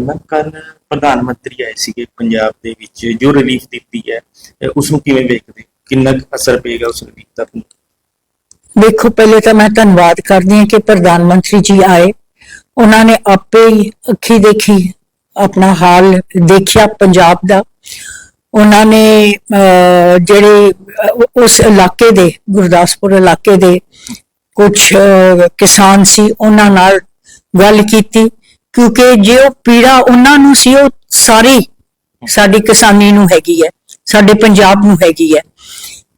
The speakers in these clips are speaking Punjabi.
ਮੈਂ ਕੱਲ ਪ੍ਰਧਾਨ ਮੰਤਰੀ ਆਏ ਸੀਗੇ ਪੰਜਾਬ ਦੇ ਵਿੱਚ ਜੋ ਰਿਲੀਫ ਦਿੱਤੀ ਹੈ ਉਸ ਨੂੰ ਕਿਵੇਂ ਵੇਖਦੇ? ਕਿੰਨਾ ਅਸਰ ਪਏਗਾ ਉਸ ਰਿਲੀਫ ਦਾ? ਦੇਖੋ ਪਹਿਲੇ ਤਾਂ ਮੈਂ ਧੰਨਵਾਦ ਕਰਦੀ ਹਾਂ ਕਿ ਪ੍ਰਧਾਨ ਮੰਤਰੀ ਜੀ ਆਏ। ਉਹਨਾਂ ਨੇ ਆਪੇ ਹੀ ਅੱਖੀ ਦੇਖੀ ਆਪਣਾ ਹਾਲ ਦੇਖਿਆ ਪੰਜਾਬ ਦਾ। ਉਹਨਾਂ ਨੇ ਅਹ, ਜਿਹੜੇ ਉਸ ਇਲਾਕੇ ਦੇ ਗੁਰਦਾਸਪੁਰ ਇਲਾਕੇ ਦੇ ਕੁਝ ਕਿਸਾਨ ਸੀ ਉਹਨਾਂ ਨਾਲ ਗੱਲ ਕੀਤੀ। ਕਿਉਂਕਿ ਜੇ ਉਹ ਪੀੜਾ ਉਹਨਾਂ ਨੂੰ ਸੀ, ਉਹ ਸਾਰੀ ਸਾਡੀ ਕਿਸਾਨੀ ਨੂੰ ਹੈਗੀ ਹੈ, ਸਾਡੇ ਪੰਜਾਬ ਨੂੰ ਹੈਗੀ ਹੈ।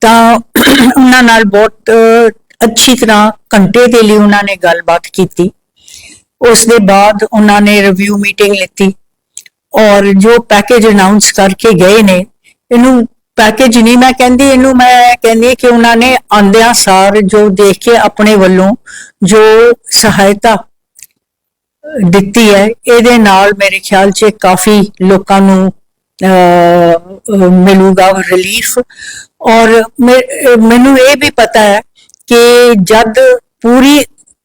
ਤਾਂ ਉਹਨਾਂ ਨਾਲ ਬਹੁਤ ਅੱਛੀ ਤਰ੍ਹਾਂ ਘੰਟੇ ਦੇ ਲਈ ਉਹਨਾਂ ਨੇ ਗੱਲਬਾਤ ਕੀਤੀ। ਉਸ ਦੇ ਬਾਅਦ ਉਹਨਾਂ ਨੇ ਰਿਵਿਊ ਮੀਟਿੰਗ ਲਿੱਤੀ ਔਰ ਜੋ ਪੈਕੇਜ ਅਨਾਉਂਸ ਕਰਕੇ ਗਏ ਨੇ, ਇਹਨੂੰ ਪੈਕੇਜ ਨਹੀਂ ਮੈਂ ਕਹਿੰਦੀ, ਇਹਨੂੰ ਮੈਂ ਕਹਿੰਦੀ ਕਿ ਉਹਨਾਂ ਨੇ ਆਂਦਿਆਂ ਸਾਰ ਜੋ ਦੇਖ ਕੇ ਆਪਣੇ ਵੱਲੋਂ ਜੋ ਸਹਾਇਤਾ ਦਿੱਤੀ ਹੈ। ਇਹਦੇ ਨਾਲ ਮੇਰੇ ਖਿਆਲ 'ਚ ਕਾਫੀ ਲੋਕਾਂ ਨੂੰ ਅਹ, ਮਿਲੂਗਾ ਰਿਲੀਫ ਔਰ ਮੈ- ਮੈਨੂੰ ਇਹ ਵੀ ਪਤਾ ਹੈ ਕਿ ਜਦ ਪੂਰੀ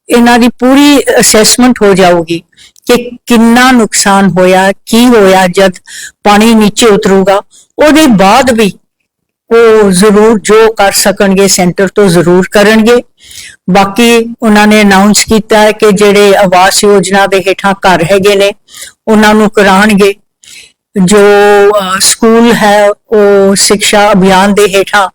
ਇਹਨਾਂ ਦੀ ਪੂਰੀ ਅਸੈਸਮੈਂਟ ਹੋ ਜਾਊਗੀ ਕਿ ਕਿੰਨਾ ਨੁਕਸਾਨ ਹੋਇਆ ਕੀ ਹੋਇਆ ਜਦ ਪਾਣੀ ਨੀਚੇ ਉਤਰੂਗਾ ਉਹਦੇ ਬਾਅਦ ਵੀ ਉਹ ਜ਼ਰੂਰ ਜੋ ਕਰ ਸਕਣਗੇ ਸੈਂਟਰ ਤੋਂ ਜ਼ਰੂਰ ਕਰਨਗੇ। ਬਾਕੀ ਉਹਨਾਂ ਨੇ ਅਨਾਉਂਸ ਕੀਤਾ ਹੈ ਕਿ ਜਿਹੜੇ ਆਵਾਸ ਯੋਜਨਾ ਦੇ ਹੇਠਾਂ ਘਰ ਹੈਗੇ ਨੇ, ਉਹਨਾਂ ਨੂੰ ਕਰਾਣਗੇ ਜੋ ਸਕੂਲ ਹੈ, ਉਹ ਸਿੱਖਿਆ ਅਭਿਆਨ ਦੇ ਹੇਠਾਂ,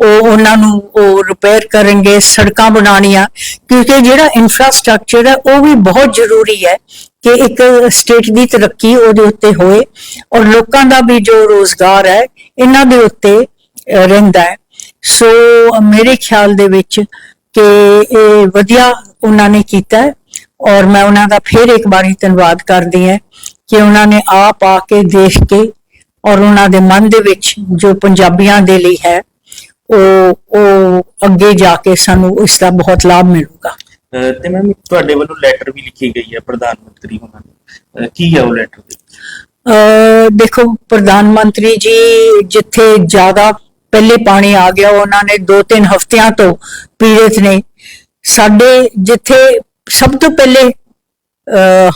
ਉਹ ਉਹਨਾਂ ਨੂੰ ਉਹ ਰਿਪੇਅਰ ਕਰਨਗੇ, ਸੜਕਾਂ ਬਣਾਉਣੀਆਂ। ਕਿਉਂਕਿ ਜਿਹੜਾ ਇਨਫਰਾਸਟ੍ਰਕਚਰ ਹੈ, ਉਹ ਵੀ ਬਹੁਤ ਜ਼ਰੂਰੀ ਹੈ ਕਿ ਇੱਕ ਸਟੇਟ ਦੀ ਤਰੱਕੀ ਉਹਦੇ ਉੱਤੇ ਹੋਏ। ਔਰ ਲੋਕਾਂ ਦਾ ਵੀ ਜੋ ਰੋਜ਼ਗਾਰ ਹੈ, ਇਹਨਾਂ ਦੇ ਉੱਤੇ ਰਹਿੰਦਾ ਹੈ। ਸੋ ਮੇਰੇ ਖਿਆਲ ਦੇ ਵਿੱਚ ਕਿ ਇਹ ਵਧੀਆ ਉਹਨਾਂ ਨੇ ਕੀਤਾ ਹੈ ਔਰ ਮੈਂ ਉਹਨਾਂ ਦਾ ਫਿਰ ਇੱਕ ਵਾਰੀ ਧੰਨਵਾਦ ਕਰਦੀ ਹਾਂ ਕਿ ਉਹਨਾਂ ਨੇ ਆਪ ਆ ਕੇ ਦੇਖ ਕੇ ਔਰ ਉਹਨਾਂ ਦੇ ਮਨ ਦੇ ਵਿੱਚ ਜੋ ਪੰਜਾਬੀਆਂ ਦੇ ਲਈ ਹੈ ਉਹ ਉਹ ਅੱਗੇ ਜਾ ਕੇ ਸਾਨੂੰ ਇਸ ਦਾ ਬਹੁਤ ਲਾਭ ਮਿਲੂਗਾ। ਤੇ ਮੈਂ ਤੁਹਾਡੇ ਵੱਲੋਂ ਲੈਟਰ ਵੀ ਲਿਖੀ ਗਈ ਹੈ ਪ੍ਰਧਾਨ ਮੰਤਰੀ ਹੋਣਾ ਨੂੰ ਕੀ ਹੈ ਉਹ ਲੈਟਰ ਦੇ ਦੇਖੋ ਪ੍ਰਧਾਨ ਮੰਤਰੀ ਜੀ ਜਿੱਥੇ ਜ਼ਿਆਦਾ ਪਹਿਲੇ ਪਾਣੀ ਆ ਗਿਆ, ਉਹਨਾਂ ਨੇ 2-3 ਹਫ਼ਤਿਆਂ ਤੋਂ ਪੀੜਤ ਨੇ। ਸਾਡੇ ਜਿੱਥੇ ਸਭ ਤੋਂ ਪਹਿਲੇ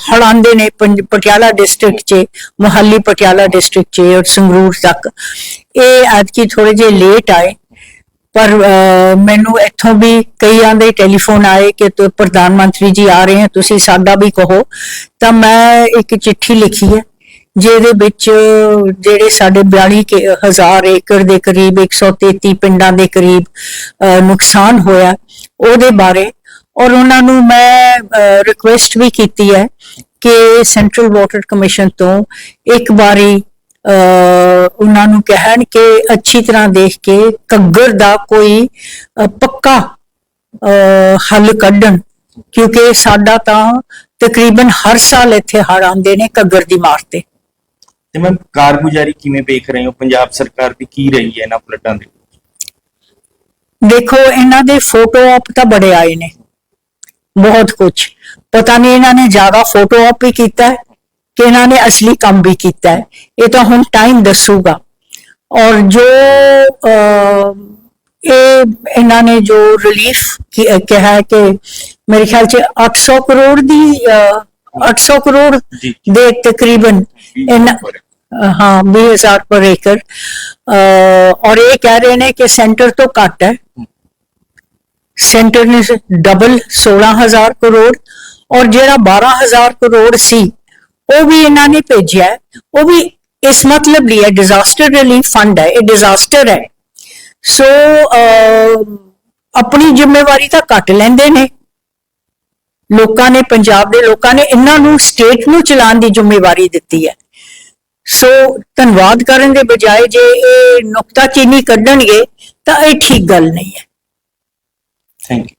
ਹੜ੍ਹ ਨੇ ਪੰਜ- ਪਟਿਆਲਾ ਡਿਸਟ੍ਰਿਕਟ 'ਚ, ਮੁਹੱਲੀ ਪਟਿਆਲਾ ਡਿਸਟ੍ਰਿਕਟ 'ਚ ਔਰ ਸੰਗਰੂਰ ਤੱਕ। ਇਹ ਅੱਜ ਕੀ ਥੋੜੇ ਜਿਹੇ ਲੇਟ ਆਏ, ਪਰ ਮੈਨੂੰ ਇੱਥੋਂ ਵੀ ਕਈਆਂ ਦੇ ਟੈਲੀਫੋਨ ਆਏ ਕਿ ਪ੍ਰਧਾਨ ਮੰਤਰੀ ਜੀ ਆ ਰਹੇ ਹਨ ਤੁਸੀਂ ਸਾਡਾ ਵੀ ਕਹੋ। ਤਾਂ ਮੈਂ ਇੱਕ ਚਿੱਠੀ ਲਿਖੀ ਹੈ ਜਿਹਦੇ ਵਿੱਚ ਜਿਹੜੇ ਸਾਡੇ 42 ਕੇ- ਹਜ਼ਾਰ ਏਕੜ ਦੇ ਕਰੀਬ 133 ਪਿੰਡਾਂ ਦੇ ਕਰੀਬ ਅਹ, ਨੁਕਸਾਨ ਹੋਇਆ ਉਹਦੇ ਬਾਰੇ। ਔਰ ਉਹਨਾਂ ਨੂੰ ਮੈਂ ਰਿਕੁਐਸਟ ਵੀ ਕੀਤੀ ਹੈ ਕਿ ਸੈਂਟਰਲ ਵਾਟਰ ਕਮਿਸ਼ਨ ਤੋਂ ਇੱਕ ਵਾਰੀ ਅਹ, ਉਹਨਾਂ ਨੂੰ ਕਹਿਣ ਕਿ ਅੱਛੀ ਤਰ੍ਹਾਂ ਦੇਖ ਕੇ ਕੱਗਰ ਦਾ ਕੋਈ ਪੱਕਾ ਅਹ, ਹੱਲ ਕੱਢਣ। ਕਿਉਂਕਿ ਸਾਡਾ ਤਾਂ ਤਕਰੀਬਨ ਹਰ ਸਾਲ ਇੱਥੇ ਹੜ੍ਹ ਆਉਂਦੇ ਨੇ ਕੱਗਰ ਦੀ ਮਾਰ ਤੇ। ਤੇ ਮੈਂ ਕਾਰਗੁਜ਼ਾਰੀ ਕਿਵੇਂ ਵੇਖ ਰਹੇ ਹੋ? ਪੰਜਾਬ ਸਰਕਾਰ ਦੀ ਕੀ ਰਹੀ ਹੈ ਇਹਨਾਂ ਫਲੱਡਾਂ ਦੇ? ਦੇਖੋ ਇਹਨਾਂ ਦੇ ਫੋਟੋ ਆਪ ਤਾਂ ਬੜੇ ਆਏ ਨੇ। ਬਹੁਤ ਕੁਝ ਪਤਾ ਨਹੀਂ ਇਹਨਾਂ ਨੇ ਜ਼ਿਆਦਾ ਫੋਟੋ ਆਪ ਵੀ ਕੀਤਾ ਕਿ ਇਹਨਾਂ ਨੇ ਅਸਲੀ ਕੰਮ ਵੀ ਕੀਤਾ ਹੈ। ਇਹ ਤਾਂ ਹੁਣ ਟਾਈਮ ਦੱਸੂਗਾ। ਔਰ ਜੋ ਅਹ, ਇਹ ਇਹਨਾਂ ਨੇ ਜੋ ਰਿਲੀਫ ਕਿਹਾ ਹੈ ਕਿ ਮੇਰੇ ਖਿਆਲ ਚ 800 ਕਰੋੜ ਦੀ 800 ਕਰੋੜ ਜੀ। ਦੇ ਤਕਰੀਬਨ ਇਹਨਾਂ ਹਾਂ 20000 ਪਰ ਏਕੜ। ਇਹ ਕਹਿ ਰਹੇ ਨੇ ਕਿ ਸੈਂਟਰ ਤੋਂ ਘੱਟ ਹੈ। ਸੈਂਟਰ ਨੇ ਡਬਲ 16000 ਕਰੋੜ ਔਰ ਜਿਹੜਾ 12000 ਕਰੋੜ ਸੀ ਉਹ ਵੀ ਇਹਨਾਂ ਨੇ ਭੇਜਿਆ। ਉਹ ਵੀ ਇਸ ਮਤਲਬ ਲਈ ਹੈ ਡਿਜ਼ਾਸਟਰ ਰਿਲੀਫ ਫੰਡ ਹੈ ਇਹ ਡਿਜ਼ਾਸਟਰ ਹੈ। ਸੋ ਅਹ, ਆਪਣੀ ਜ਼ਿੰਮੇਵਾਰੀ ਤਾਂ ਘੱਟ ਲੈਂਦੇ ਨੇ। ਲੋਕਾਂ ਨੇ, ਪੰਜਾਬ ਦੇ ਲੋਕਾਂ ਨੇ ਇਹਨਾਂ ਨੂੰ ਸਟੇਟ ਨੂੰ ਚਲਾਉਣ ਦੀ ਜ਼ਿੰਮੇਵਾਰੀ ਦਿੱਤੀ ਹੈ। ਸੋ ਧੰਨਵਾਦ ਕਰਨ ਦੇ ਬਜਾਏ ਜੇ ਇਹ ਨੁਕਤਾਚੀਨੀ ਕੱਢਣਗੇ ਤਾਂ ਇਹ ਠੀਕ ਗੱਲ ਨਹੀਂ ਹੈ। Thank you